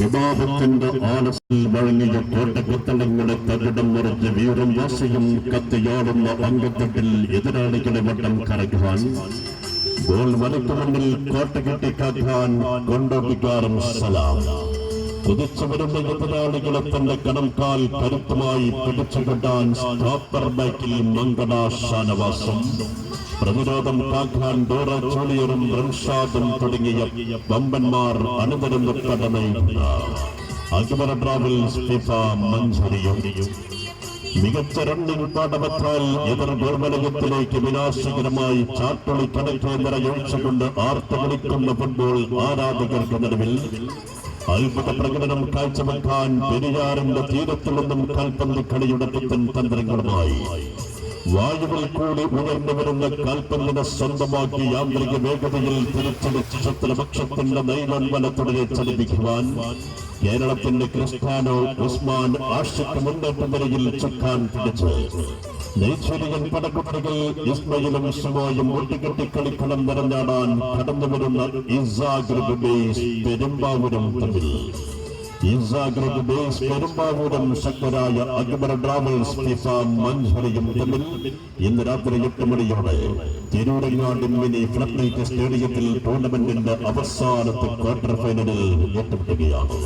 സ്വഭാവത്തിന്റെ ആലസിൽ വഴങ്ങിയ കോട്ടക്കുത്തളങ്ങളെ തകിടം മറിച്ച് വീറും വാസിയും കത്തിയാടുന്ന അംഗത്തട്ടിൽ എതിരാളികളെ വട്ടം കറക്കാൻ ഗോൾ വലയ്ക്ക് മുന്നിൽ കോട്ട കെട്ടിക്കാക്കാൻ കൊണ്ടോപ്പിക്കാറും സലാം. കുതിച്ചു വരുന്ന എതിരാളികളെ തന്റെ കടംകാൽ കരുത്തുമായി പിടിച്ചുകെട്ടാൻ സ്റ്റോപ്പർ ബൈക്കിൽ മങ്കട പ്രതിരോധം കാക്കാൻ ഡോറ ചോളിയറും റംഷാദും തുടങ്ങിയ വമ്പന്മാർ അണിനിരുന്ന് കടമയുണ്ട് അക്ബർ ട്രാവൽസ് ഫിഫ മഞ്ചരിയും. മികച്ച റണ്ണിംഗ് പാഠപത്താൽ എതിർ ദുർബലയത്തിലേക്ക് വിനാശകരമായി ചാട്ടുളി കടക്കേന്ദ്ര നിറയൊഴിച്ചുകൊണ്ട് ആർത്ത് കളിക്കുന്ന ഫുട്ബോൾ ആരാധകർക്ക് നടുവിൽ അത്ഭുത പ്രകടനം കാഴ്ചവെക്കാൻ പെരിയാറിന്റെ തീരത്തു നിന്നും കളിയുടെ പുത്തൻ തന്ത്രങ്ങളുമായി വായുവിൽ കൂടി ഉയർന്നു വരുന്ന കാൽപന്തിനെ സ്വന്തമാക്കി യാന്ത്രിക വേഗതയിൽ തിരിച്ചടിച്ച് പക്ഷത്തിന്റെ നൈലൻ വലത്തുടനെ ചലിപ്പിക്കുവാൻ കേരളത്തിന്റെ ക്രിസ്ത്യാനോ ഉസ്മാൻ ആഷിക്ക് മുന്നേറ്റ നിരയിൽ ചുക്കാൻ പിടിച്ചു. നൈശ്വര്യൻ പടക്കുട്ടികൾ ഇസ്മയിലും ഇസ്മോയും ഒട്ടിക്കെട്ടി കളിക്കണം നിറഞ്ഞാടാൻ കടന്നുവരുന്ന ഇസാഗ്രബേസ് ബേസ് പെരുമ്പാവൂരും തമ്മിൽ. പെരുമ്പാവൂരും ശക്തരായ അക്ബർ ഫിഫ മഞ്ചരിയും തമ്മിൽ ഇന്ന് രാത്രി എട്ട് മണിയോടെ തിരൂരങ്ങാടിൻ മിനി ഫ്ലഡ് സ്റ്റേഡിയത്തിൽ ടൂർണമെന്റിന്റെ അവസാനത്തെ ക്വാർട്ടർ ഫൈനലിൽ ഏറ്റുമുട്ടുകയാണ്.